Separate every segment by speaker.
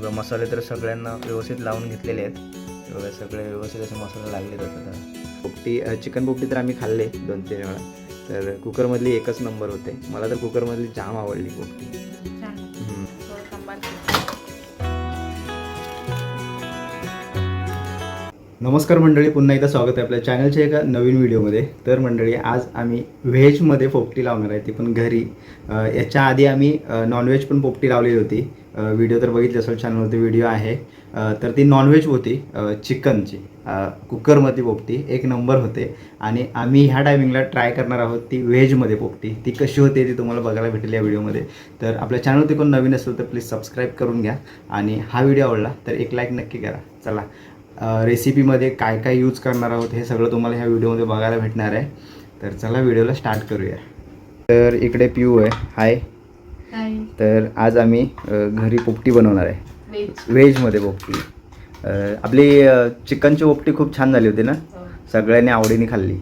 Speaker 1: बघा मसाले तर सगळ्यांना व्यवस्थित लावून घेतलेले आहेत. बघा सगळे व्यवस्थित असे मसाले लागले जातात पोपटी चिकन पोपटी तर आम्ही खाल्ले दोन तीन वेळा. तर कुकरमधली एकच नंबर होते. मला तर कुकरमधली जाम आवडली पोपटी. नमस्कार मंडळी पुन्हा एकदा स्वागत आहे आपल्या चॅनलच्या एका नवीन व्हिडिओमध्ये. तर मंडळी आज आम्ही व्हेजमध्ये पोपटी लावणार आहे. ती पण घरी. याच्या आधी आम्ही नॉनव्हेज पण पोपटी लावलेली होती. व्हिडिओ तर बघितले असेल चॅनलवरती व्हिडिओ आहे. तर ती नॉनव्हेज होती चिकनची कुकरमध्ये पोपटी एक नंबर होते. आणि आम्ही ह्या टायमिंगला ट्राय करणार आहोत ती व्हेजमध्ये पोपटी. ती कशी होते ती तुम्हाला बघायला भेटेल या व्हिडिओमध्ये तर आपल्या चॅनलवरती कोण नवीन असेल तर प्लीज सबस्क्राईब करून घ्या. आणि हा व्हिडिओ आवडला तर एक लाईक नक्की करा. चला. रेसिपीमध्ये काय काय यूज करणार आहोत हे सगळं तुम्हाला ह्या व्हिडिओमध्ये बघायला भेटणार आहे. तर चला व्हिडिओला स्टार्ट करूया. तर इकडे पिऊ आहे. हाय तर आज आम्ही घरी पोपटी बनवणार आहे. व्हेजमध्ये पोपटी. आपली चिकनची पोपटी खूप छान झाली होती ना? सगळ्यांनी आवडीने खाल्ली.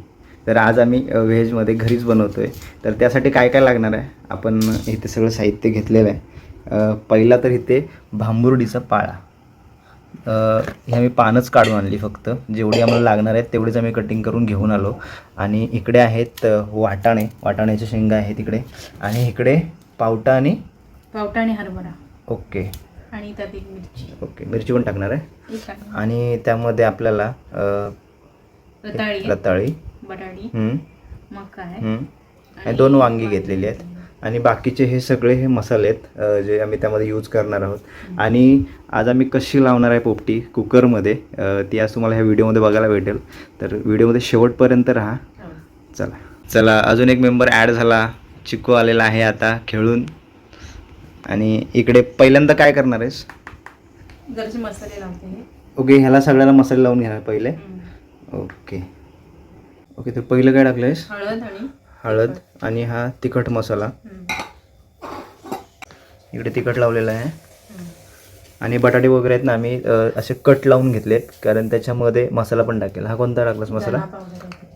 Speaker 1: तर आज आम्ही व्हेजमध्ये घरीच बनवतो आहे तर त्यासाठी काय काय लागणार आहे? आपण इथे सगळं साहित्य घेतलेलं आहे. पहिला तर इथे भांबुर्डीचा पाळा. हे आम्ही पानच काढून आणली फक्त. जेवढी आम्हाला लागणार आहेत तेवढीच आम्ही कटिंग करून घेऊन आलो. आणि इकडे आहेत वाटाणे. वाटाण्याच्या शेंगा आहेत इकडे. आणि इकडे पावटा आणि
Speaker 2: पावटा आणि हरभरा.
Speaker 1: ओके.
Speaker 2: आणि त्यात एक मिरची.
Speaker 1: ओके मिरची पण टाकणार आहे?
Speaker 2: एक आहे.
Speaker 1: आणि त्यामध्ये आपल्याला अ,
Speaker 2: रताळी. आहे,
Speaker 1: रताळी.
Speaker 2: बटाटी
Speaker 1: हम्म,
Speaker 2: मका आहे.
Speaker 1: हम्म. आणि दोन वांगी घेतलेली आहेत. आणि बाकीचे हे सगळे हे मसाले आहेत अ, जे आम्ही त्यामध्ये यूज करणार आहोत. आणि आज आम्ही कशी लावणार आहे पोपटी कुकरमध्ये अ, ती आज तुम्हाला ह्या व्हिडिओमध्ये बघायला भेटेल. तर व्हिडिओमध्ये शेवटपर्यंत राहा.
Speaker 2: हो.
Speaker 1: चला. चला अजून एक मेंबर ॲड झाला. चिकू आलेला आहे आता खेळून आणि इकडे पहिल्यांदा काय करणार आहेस
Speaker 2: घरचे मसाले लावते.
Speaker 1: ओके ह्याला सगळ्याला मसाले लावून घेणार पहिले. ओके ओके तर पहिलं काय टाकलं आहेस
Speaker 2: हळद आणि
Speaker 1: हळद आणि हा तिखट मसाला. इकडे तिखट लावलेला आहे. आणि बटाटे वगैरे आहेत ना आम्ही असे कट लावून घेतलेत कारण त्याच्यामध्ये मसाला पण टाकेल. हा कोणता टाकलास मसाला?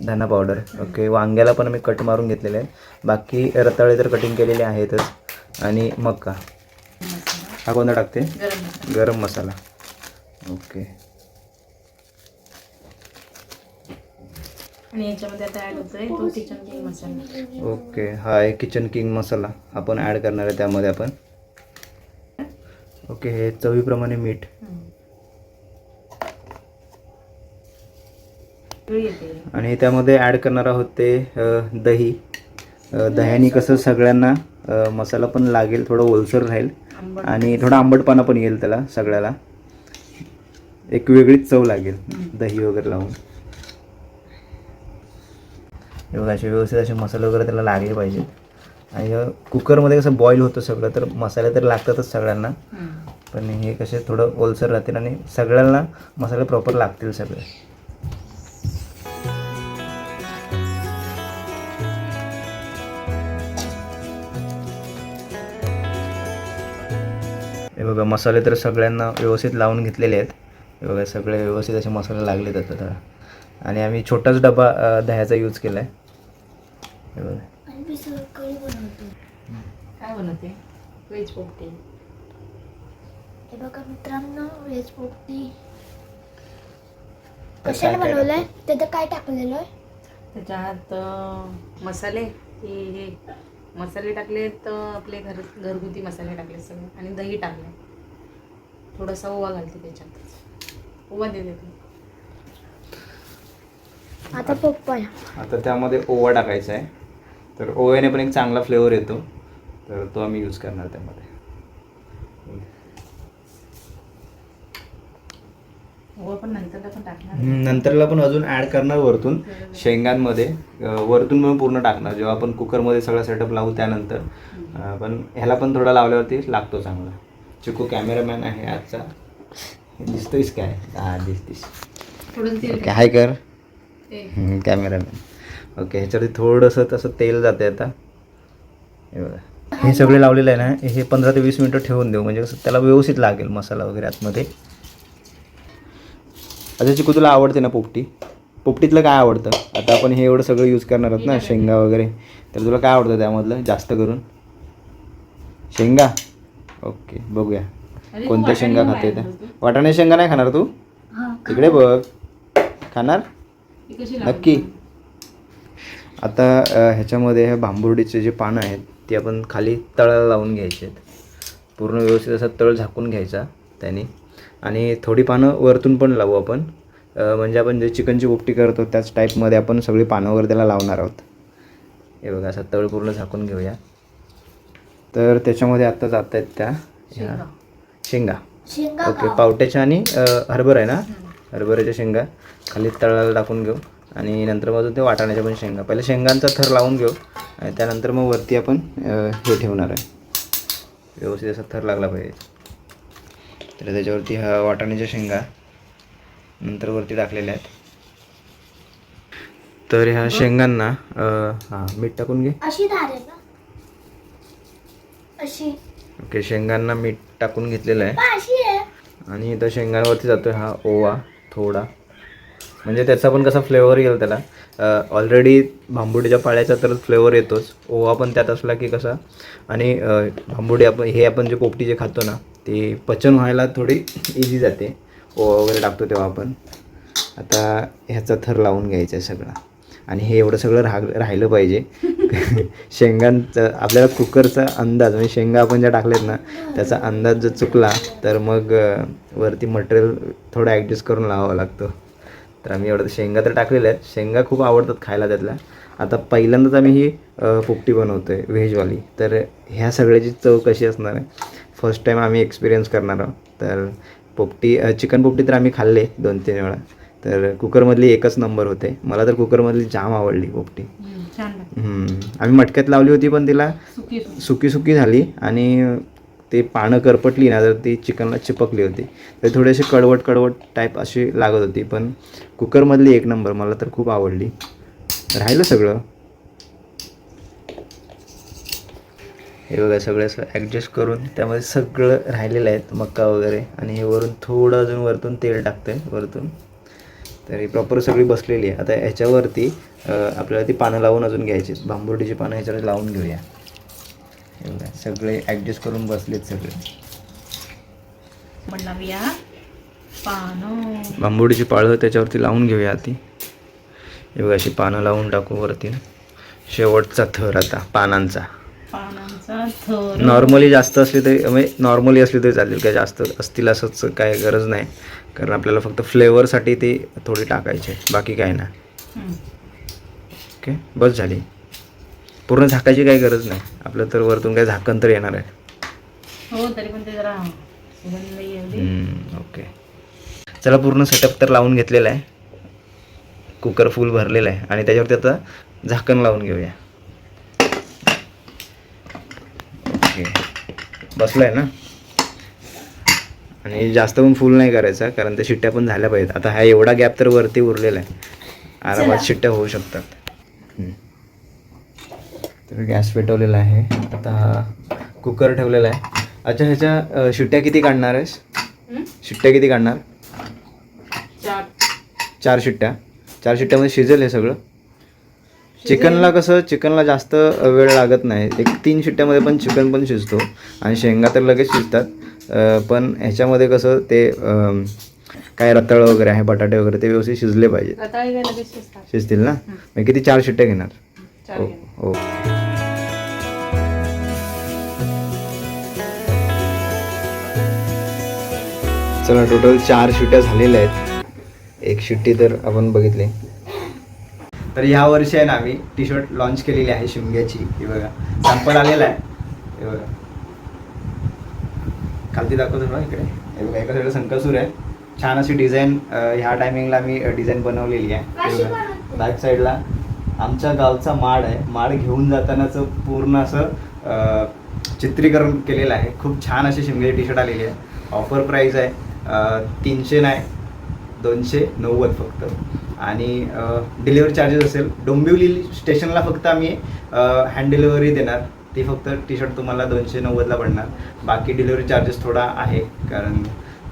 Speaker 2: धना पावडर
Speaker 1: ओके वांग्याला पण आम्ही कट मारून घेतलेले आहे बाकी रताळे तर कटिंग केलेले आहेतच. आणि मका
Speaker 2: मसाला.
Speaker 1: हा कोणता टाकते?
Speaker 2: गरम मसाला.
Speaker 1: ओके
Speaker 2: आणि याच्यामध्ये आता ऍड होतोय तो किचन किंग मसाला.
Speaker 1: ओके हा आहे किचन किंग मसाला आपण ॲड करणार आहे त्यामध्ये आपण. ओके हे चवीप्रमाणे मीठ. आणि त्यामध्ये ॲड करणार आहोत ते दही. दह्याने कसं सगळ्यांना मसाला पण लागेल थोडं ओलसर राहील. आणि थोडा आंबटपणा पण येईल त्याला सगळ्याला. एक वेगळीच चव लागेल दही वगैरे लावून. हे बघा असे व्यवस्थित असे मसाले वगैरे त्याला लागले पाहिजेत. आणि कुकरमध्ये कसं बॉईल होतं सगळं तर मसाले तर लागतातच सगळ्यांना. पण हे कसे थोडं ओलसर राहतील आणि सगळ्यांना मसाले प्रॉपर लागतील सगळे. हे बघा मसाले तर सगळ्यांना व्यवस्थित लावून घेतलेले आहेत. हे बघा सगळे व्यवस्थित असे मसाले लागले जातात आता. आणि आम्ही छोटाच डबा दह्याचा यूज केला आहे हे बघा.
Speaker 2: काय बनवते? व्हेज पोपटी.
Speaker 3: हे बघा मित्रांनो व्हेज पोपटी. कशाने बनवलंय? त्याचं काय टाकलेलं आहे?
Speaker 2: त्याच्यात अं, मसाले. हे हे. मसाले टाकलेत अं, आपले घर घरगुती मसाले टाकले सगळे. आणि दही टाकले थोडासा ओवा घालते त्याच्यात. ओवा देते तू
Speaker 3: आता पप्पा
Speaker 1: आता त्यामध्ये ओवा टाकायचा आहे. तर ओव्याने पण एक चांगला फ्लेवर येतो. तर तो आम्ही यूज करणार त्यामध्ये. नंतरला पण अजून ॲड करणार वरतून शेंगांमध्ये. वरतून पण पूर्ण टाकणार. जेव्हा आपण कुकरमध्ये सगळा सेटअप लावू त्यानंतर. पण ह्याला पण थोडा लावल्यावरती लागतो चांगला. चिकू कॅमेरामॅन आहे आजचा. दिसतोयस काय? हा दिसतीस हाय कर. कॅमेरामॅन ओके ह्याच्यावरती थोडंसं तसं तेल जाते आता. हे बघा. हे सगळे लावलेलं आहे ना हे पंधरा ते वीस मिनटं ठेवून देऊ. म्हणजे कसं त्याला व्यवस्थित लागेल मसाला वगैरे आतमध्ये. अच्छा चिकू तुला आवडते ना पोपटी? पोपटीतलं काय आवडतं? आता आपण हे एवढं सगळं यूज करणार आहोत ना शेंगा वगैरे. तर तुला काय आवडतं त्यामधलं जास्त करून? शेंगा? ओके बघूया. कोणत्या शेंगा खाते त्या. वाटाणे शेंगा नाही खाणार तू?
Speaker 3: हा
Speaker 1: तिकडे बघ. खाणार? नक्की. आता ह्याच्यामध्ये हे भांबुर्डीचे जे पानं आहेत ते आपण खाली तळाला लावून घ्यायचे आहेत. पूर्ण व्यवस्थित असा तळ झाकून घ्यायचा त्याने. आणि थोडी पानं वरतून पण लावू आपण. म्हणजे आपण जे चिकनची पोपटी करतो त्याच टाईपमध्ये आपण सगळी पानं वर त्याला लावणार आहोत. हे बघा असा तळ पूर्ण झाकून घेऊया. तर त्याच्यामध्ये आता जात आहेत त्या ह्या
Speaker 2: शेंगा.
Speaker 1: ओके. पावट्याच्या आणि हरभरा आहे ना? हरभऱ्याच्या शेंगा. खाली तळाला टाकून घेऊ. आणि नंतर मग अजून ते वाटाण्याच्या पण शेंगा. पहिले शेंगांचा थर लावून घेऊ. आणि त्यानंतर मग वरती आपण हे ठेवणार आहे. व्यवस्थित असा थर लागला पाहिजे. तर त्याच्यावरती हा वाटाण्याच्या शेंगा नंतर वरती टाकलेल्या आहेत. तर ह्या शेंगांना हां मीठ टाकून घे. ओके शेंगांना मीठ टाकून घेतलेलं आहे. आणि इथं शेंगांवरती जातोय हा ओवा थोडा. म्हणजे त्याचा पण कसा फ्लेवर येईल त्याला. ऑलरेडी भांबुडीच्या पाळ्याचा तर फ्लेवर येतोच. ओवा पण त्यात असला की कसा. आणि भांबुडी आपण हे आपण जे पोपटी जे खातो ना ते पचन व्हायला थोडी इझी जाते. ओवा वगैरे टाकतो तेव्हा आपण. आता ह्याचा थर लावून घ्यायचा आहे सगळा. आणि हे एवढं सगळं राह राहिलं पाहिजे. शेंगांचं आपल्याला कुकरचा अंदाज म्हणजे शेंगा आपण ज्या टाकल्यात ना त्याचा अंदाज जर चुकला तर मग वरती मटेरियल थोडं ॲडजस्ट करून लावावं लागतं. तर आम्ही एवढं शेंगा तर टाकलेल्या आहेत. शेंगा खूप आवडतात खायला त्यातल्या. आता पहिल्यांदाच आम्ही ही पोपटी बनवतो आहे व्हेजवाली. तर ह्या सगळ्याची चव कशी असणार आहे? फर्स्ट टाईम आम्ही एक्सपिरियन्स करणार आहोत. तर पोपटी चिकन पोपटी तर आम्ही खाल्ले दोन तीन वेळा. तर कुकरमधली एकच नंबर होते. मला तर कुकरमधली जाम आवडली पोपटी. आम्ही मटक्यात लावली होती पण तिला.
Speaker 2: सुकी सुकी
Speaker 1: झाली. आणि ते पानं करपटली ना तर ती चिकनला चिपकली होती. तर थोडीशी कडवट कडवट टाईप अशी लागत होती पण कुकरमधली एक नंबर मला तर खूप आवडली. राहिलं सगळं. हे बघा सगळं असं ॲडजस्ट करून त्यामध्ये सगळं राहिलेलं आहे मक्का वगैरे. आणि हे वरून थोडं अजून वरतून तेल टाकतं आहे वरतून. तर ही प्रॉपर सगळी बसलेली आहे. आता ह्याच्यावरती आपल्याला ती पानं लावून अजून घ्यायची. बांबुर्डीची पानं ह्याच्यावर लावून घेऊया. सगळे ॲडजस्ट करून बसलेत सगळे.
Speaker 2: लावूया. पानं.
Speaker 1: बांबुडीची पाळं त्याच्यावरती लावून घेऊया आधी. हे बघा अशी पानं लावून टाकू वरती. शेवटचा थर आता पानांचा.
Speaker 2: पानांचा थर.
Speaker 1: नॉर्मली जास्त असली तरी म्हणजे नॉर्मली असली तरी चालेल काय जास्त असतील असंच काय गरज नाही. कारण आपल्याला फक्त फ्लेवरसाठी ते थोडी टाकायचे बाकी काय नाही.
Speaker 2: हम्म.
Speaker 1: ओके? बस झाली. पूर्ण झाकायची काही गरज नाही. आपलं तर वरतून काय झाकण तर येणार आहे.
Speaker 2: हो तरी पण ते जरा सुगंध एवढी
Speaker 1: हम्म, ओके चला पूर्ण सेटअप तर लावून घेतलेला आहे. कुकर फुल भरलेला आहे. आणि त्याच्यावरती आता झाकण लावून घेऊया. ओके बसलं आहे ना? आणि जास्त पण फुल नाही करायचा कारण त्या शिट्ट्या पण झाल्या पाहिजेत. आता हा एवढा गॅप तर वरती उरलेला आहे. आरामात शिट्ट्या होऊ शकतात. हम्म. तर गॅस पेटवलेला आहे. आता कुकर ठेवलेला आहे. अच्छा ह्याच्या शिट्ट्या किती काढणार आहेस? शिट्ट्या किती काढणार?
Speaker 2: चार.
Speaker 1: चार शिट्ट्या. चार शिट्ट्यामध्ये शिजेल हे सगळं? चिकनला कसं चिकनला जास्त वेळ लागत नाही. एक तीन शिट्ट्यामध्ये पण चिकन पण शिजतो. आणि शेंगा तर लगेच शिजतात. पण ह्याच्यामध्ये कसं ते काय रताळं वगैरे आहे बटाटे वगैरे ते व्यवस्थित शिजले पाहिजे शिजतील ना? मग किती चार शिट्ट्या घेणार? हो. हो. चला टोटल चार शिट्ट्या झालेल्या आहेत. एक शिट्टी तर आपण बघितली. तर ह्या वर्षी आहे ना आम्ही टी शर्ट लॉन्च केलेली आहे शिमग्याची. ही बघा सॅम्पल आलेला आहे. हे बघा. खालती दाखवतो ना इकडे. हे बघा एका साईडला संकसूर आहे. छान अशी डिझाईन ह्या टायमिंगला मी डिझाईन बनवलेली आहे. हे बॅक साईडला आमच्या गावचा माड आहे. माड घेऊन जातानाचं पूर्ण असं चित्रीकरण केलेलं आहे. खूप छान अशी शिमगे टी शर्ट आलेली आहे. ऑफर प्राईस आहे. तीनशे नाही दोनशे नव्वद फक्त. आणि डिलिव्हरी चार्जेस असेल. डोंबिवली स्टेशनला फक्त आम्ही हँड डिलिव्हरी देणार. ती फक्त टी शर्ट तुम्हाला दोनशे नव्वदला पडणार. बाकी डिलिव्हरी चार्जेस थोडा आहे कारण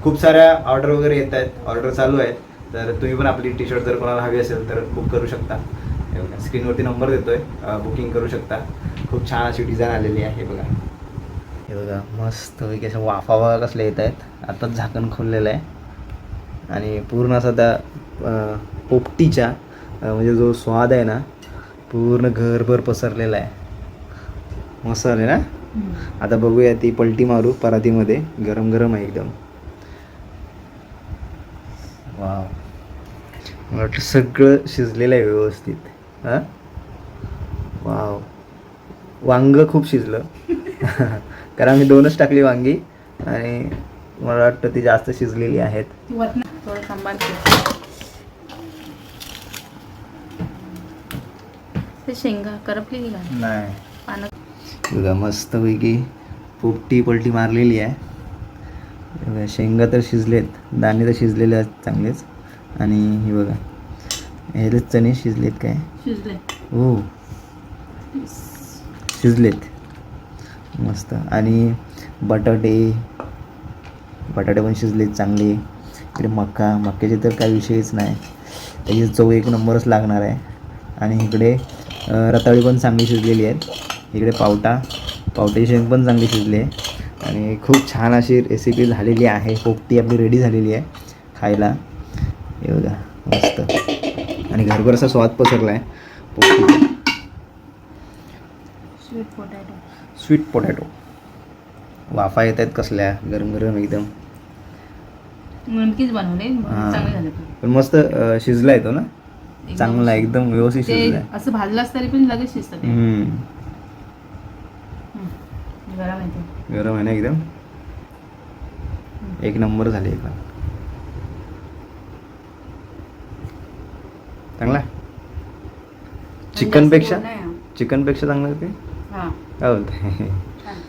Speaker 1: खूप साऱ्या ऑर्डर वगैरे येत आहेत. ऑर्डर चालू आहेत. तर तुम्ही पण आपली टी शर्ट जर कोणाला हवी असेल तर बुक करू शकता. स्क्रीनवरती नंबर देतोय. बुकिंग करू शकता. खूप छान अशी डिझाईन आलेली आहे बघा. हे बघा मस्त पैकी अशा वाफा बघा कसल्या येत आहेत. आताच झाकण खोललेलं आहे. आणि पूर्ण असा त्या पोपटीच्या म्हणजे जो स्वाद आहे ना पूर्ण घरभर पसरलेला आहे. मस्त आले ना? आता बघूया ती पलटी मारू परातीमध्ये. गरम गरम आहे एकदम. वाव. मला वाटतं सगळं शिजलेलं आहे व्यवस्थित. हां? वाव. वांग खूप शिजलं. कारण आम्ही दोनच टाकली वांगी आणि मला वाटतं ती जास्त शिजलेली आहेत.
Speaker 2: शेंगा करपली
Speaker 1: नाही. बघा मस्तपैकी पोपटी पलटी मारलेली आहे. बघा, शेंगा तर शिजलेत दाणे तर शिजलेले आहेत चांगलेच. आणि हे बघा ह्यालेच चणे शिजलेत काय?
Speaker 2: शिजले
Speaker 1: हो. शिजलेत. मस्त. आणि बटाटे बटाटे पण शिजले चांगले. इकडे मका मक्याचे तर काही विषयच नाही. त्याची चव एक नंबरच लागणार आहे. आणि इकडे रताळी पण चांगली शिजलेली आहेत. इकडे पावटा पावट्याची शेंग पण चांगली शिजली आहे. आणि खूप छान अशी रेसिपी झालेली आहे. पोपटी आपली रेडी झालेली आहे खायला. हे बघा मस्त. आणि घरभर असा स्वाद पसरला आहे पोपटी
Speaker 2: स्वीट पोटॅटो
Speaker 1: स्वीट पोटॅटो. वाफा येत आहेत कसल्या? गरम गरम एकदम.
Speaker 2: नेमकीच बनवले. चांगले झाले पण.
Speaker 1: पण मस्त अं, शिजला येतो ना? चांगला एकदम व्यवस्थित
Speaker 2: ते
Speaker 1: शिजलाय
Speaker 2: असं भाजलास तरी पण लगेच शिजतं ते.
Speaker 1: हम्म.
Speaker 2: हम्म. गरम आहे ते.
Speaker 1: गरम आहे ना एकदम? एक नंबर झाले एकदम चांगला? चिकनपेक्षा?
Speaker 2: जास्त गोड नाही,
Speaker 1: चिकनपेक्षा चांगलं ते. काय बोलते
Speaker 2: छान.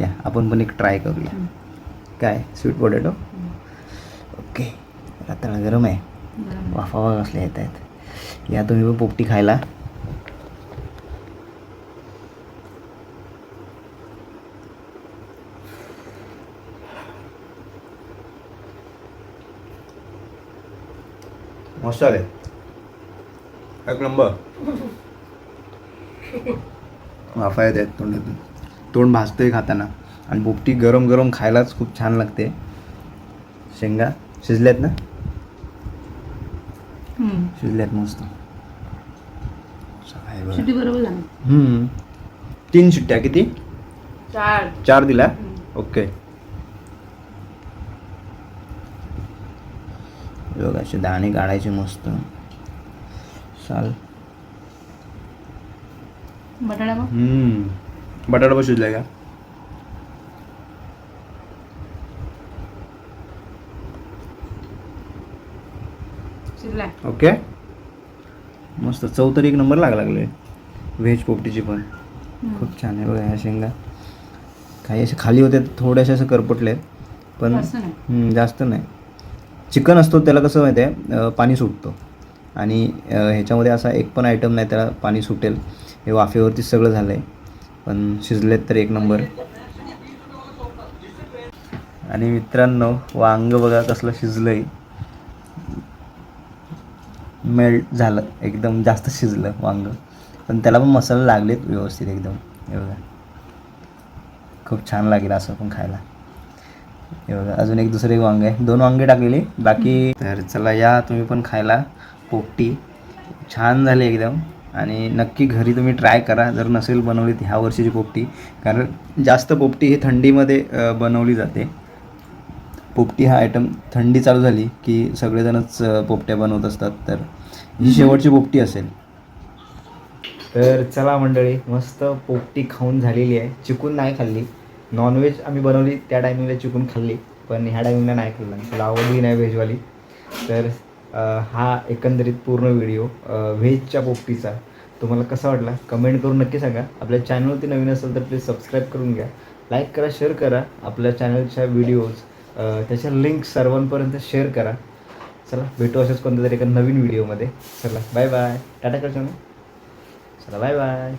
Speaker 1: या आपण पण एक ट्राय करूया. काय? Sweet potato. ओके रताळा गरम आहे.
Speaker 2: गरम आहे.
Speaker 1: वाफावा कसल्या येत आहेत या तुम्ही पण पोपटी खायला. मस्त आले. एक नंबर. वाफा येत आहेत तोंडातून. तोंड भाजतंय खाताना. आणि पोपटी गरम गरम खायलाच खूप छान लागते. शेंगा. शिजल्यात ना. शिजल्यात मस्त. आहे बघा.
Speaker 2: शिटी बरोबर झाली.
Speaker 1: हम्म. तीन शिट्ट्या किती?
Speaker 2: चार.
Speaker 1: चार
Speaker 2: हम्म.
Speaker 1: ओके. बघा असे दाणे काढायचे मस्त. चाल
Speaker 2: बटाटा
Speaker 1: हम्म. बटाटा पण शिजलाय का?
Speaker 2: शिजलाय.
Speaker 1: ओके. मस्त. चव तर एक नंबर लाग लागले व्हेज पोपटीची पण. खूप छान आहे बघा ह्या शेंगा. काही असे खाली होते थोडेसे असं करपटले पण
Speaker 2: जास्त नाही.
Speaker 1: हम्म, जास्त नाही. चिकन असतो त्याला कसं माहिती आहे अं, पाणी सुटतं. आणि अं, ह्याच्यामध्ये असा एक पण आयटम नाही त्याला पाणी सुटेल. हे वाफेवरती सगळं झालं आहे पण शिजलेत तर एक नंबर. आणि मित्रांनो वांग बघा कसलं शिजलं आहे मेल्ट झालं एकदम जास्त शिजलं वांग. पण त्याला पण मसाले लागलेत व्यवस्थित एकदम. हे बघा. खूप छान लागेल असं पण खायला. हे बघा अजून एक दुसरे एक वांग आहे. दोन वांगे टाकलेली बाकी तर चला या तुम्ही पण खायला. पोपटी. छान झाली एकदम. आणि नक्की घरी तुम्ही ट्राय करा. जर नसेल बनवली ह्या वर्षीची पोपटी. कारण जास्त पोपटी ही थंडीमध्ये बनवली जाते. पोपटी हा आयटम थंडी चालू झाली की सगळेजणच पोपट्या बनवत असतात. तर ही शेवटची पोपटी असेल. तर चला मंडळी मस्त पोपटी खाऊन झालेली आहे. चिकून नाही खाल्ली. नॉनव्हेज आम्ही बनवली त्या टायमिंगला चिकून खाल्ली. पण ह्या टायमिंगला नाही खाल्लं. मला आवडली नाही व्हेजवाली तर हा एकंदरीत पूर्ण व्हिडिओ व्हेजच्या पोपटीचा. तुम्हाला कसा वाटला? कमेंट करून नक्की सांगा. आपल्या चॅनलवरती नवीन असेल तर प्लीज सबस्क्राईब करून घ्या. लाईक करा शेअर करा. आपल्या चॅनलच्या व्हिडिओज त्याच्या लिंक सर्वांपर्यंत शेअर करा. चला भेटू असेच कोणत्या तरी एका नवीन व्हिडिओमध्ये. चला बाय बाय. टाटा कर चला बाय बाय.